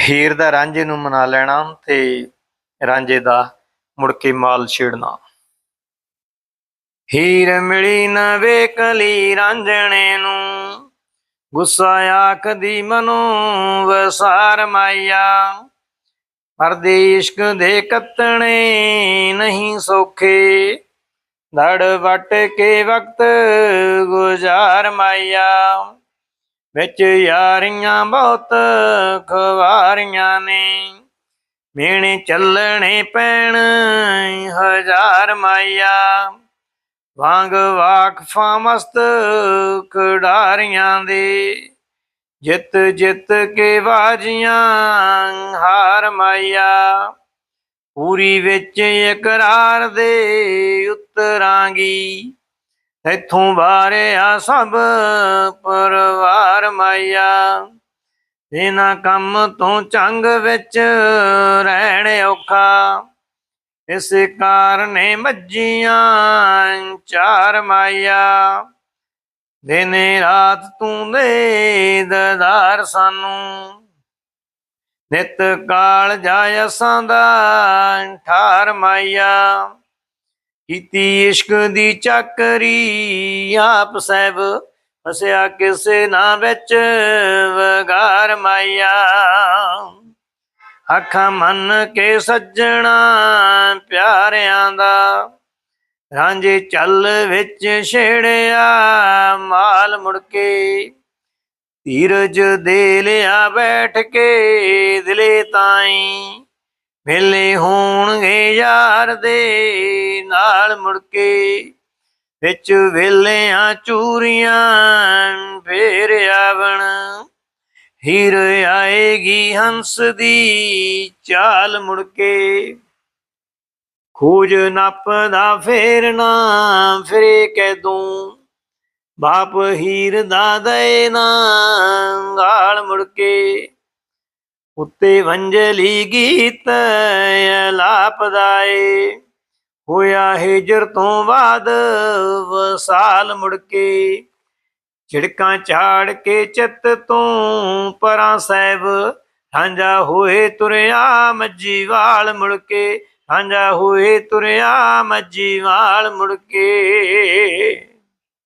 ਹੀਰ ਦਾ ਰਾਂਝੇ ਨੂੰ ਮਨਾ ਲੈਣਾ ਤੇ ਰਾਂਝੇ ਦਾ ਮੁੜ ਕੇ ਮਾਲ ਛੇੜਨਾ। ਹੀਰ ਮਿਲੀ ਨਾ ਵੇਕਲੀ ਰਾਂਝਣੇ ਨੂੰ, ਗੁੱਸਾ ਆਖਦੀ ਮਨੋ ਵਸਾਰ ਮਾਇਆ। ਪਰਦੇ ਇਸ਼ਕ ਦੇ ਕੱਤਣੇ ਨਹੀਂ ਸੌਖੇ, ਧੜ ਵਟ ਕੇ ਵਕਤ ਗੁਜ਼ਾਰ ਮਾਇਆ। ਵਿੱਚ ਯਾਰੀਆਂ ਬਹੁਤ ਖਵਾਰੀਆਂ ਨੇ। ਮੇਣੇ ਚੱਲਣੇ ਪੈਣ ਹਜ਼ਾਰ ਮਾਇਆ। ਵਾਂਗ ਵਾਕਫਾਂ ਮਸਤ ਖਿਡਾਰੀਆਂ ਦੇ। ਜਿੱਤ ਜਿੱਤ ਕੇ ਬਾਜੀਆਂ ਹਾਰ ਮਾਇਆ। ਪੂਰੀ ਵਿੱਚ ਇਕਰਾਰ ਦੇ ਉਤਰਾਂਗੀ। ਇਥੋਂ ਬਾਰਿਆ ਸਭ ਪਰਵਾਰ ਮਾਇਆ। ਇਹਨਾਂ ਕੰਮ ਤੋਂ ਚੰਗ ਵਿੱਚ ਰਹਿਣ ਔਖਾ। ਇਸ ਕਾਰਨੇ ਮੱਜੀਆਂ ਚਾਰ ਮਾਇਆ। ਦਿਨੇ ਰਾਤ ਤੂੰ ਦੇ ਦਦਾਰ ਸਾਨੂੰ। ਨਿਤ ਕਾਲ ਜਾਇ ਅਸਾਂ ਦਾ ਠਾਰ ਮਾਇਆ। ਕੀਤੀ ਇਸ਼ਕ ਦੀ ਚੱਕਰੀ, ਆਪ ਸਹਿਬ ਫਸਿਆ ਕਿਸੇ ਨਾ ਵਿੱਚ, ਵਗਾਰ ਮਾਇਆ। ਅੱਖਾਂ ਮੰਨ ਕੇ ਸੱਜਣਾ ਪਿਆਰਿਆਂ ਦਾ, ਰਾਂਝੇ ਚੱਲ ਵਿੱਚ ਛੇੜਿਆ, ਮਾਲ ਮੁੜ ਕੇ। ਧੀਰਜ ਦੇ ਲਿਆ ਬੈਠ ਕੇ ਦਿਲੇ ਤਾਈ ਵੇਲੇ ਹੋਣਗੇ ਯਾਰ ਦੇ ਨਾਲ ਮੁੜ ਕੇ। ਵਿੱਚ ਵੇਲਿਆਂ ਚੂਰੀਆਂ, ਫੇਰ ਆਵਣ। ਹੀਰ ਆਏਗੀ ਹੰਸ ਦੀ ਚਾਲ ਮੁੜ ਕੇ। ਖੋਜ ਨੱਪਦਾ ਫੇਰ ਨਾ ਫਿਰੇ ਕੈਦੋਂ। ਬਾਪ ਹੀਰ ਦਾ ਦੇ ਨਾ ਗਾਲ ਮੁੜ ਕੇ। ਉੱਤੇ ਵੰਜਲੀ ਗੀਤ ਅਲਾਪਦਾਏ ਹੋਇਆ ਹਿਜਰ ਤੋਂ ਬਾਅਦ ਵਸਾਲ ਮੁੜ ਕੇ। ਝਿੜਕਾਂ ਝਾੜ ਕੇ ਚਿੱਤ ਤੋਂ ਪਰਾਂ ਸਾਹਿਬ ਹਾਂਜਾ ਹੋਏ ਤੁਰਿਆ ਮੱਜੀ ਵਾਲ ਮੁੜ ਕੇ। ਹਾਂਜਾ ਹੋਏ ਤੁਰਿਆ ਮੱਜੀ ਵਾਲ ਮੁੜ ਕੇ।